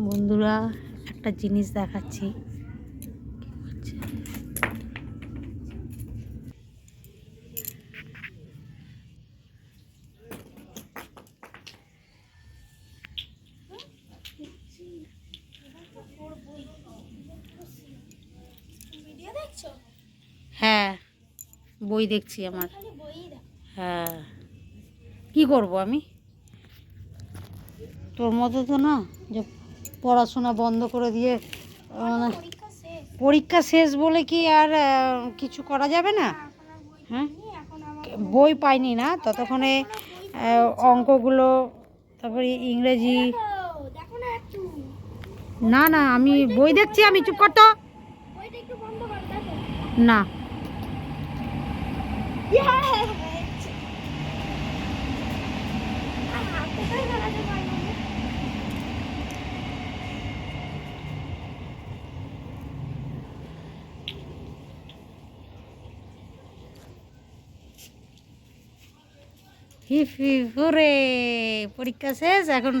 বন্ধুরা, একটা জিনিস দেখাচ্ছি। হ্যাঁ বই দেখছি আমার। হ্যাঁ। কি করব আমি? তোর মতো তো না, যে পড়াশোনা বন্ধ করে দিয়ে মানে পরীক্ষা শেষ। বলে কি আর কিছু করা যাবে না? হ্যাঁ? বই পাইনি না? ততক্ষণে অঙ্কগুলো তারপরে ইংরেজি। না না আমি বই দেখছি আমি চুপ করতো না। হিপ হিপ পরীক্ষা শেষ এখন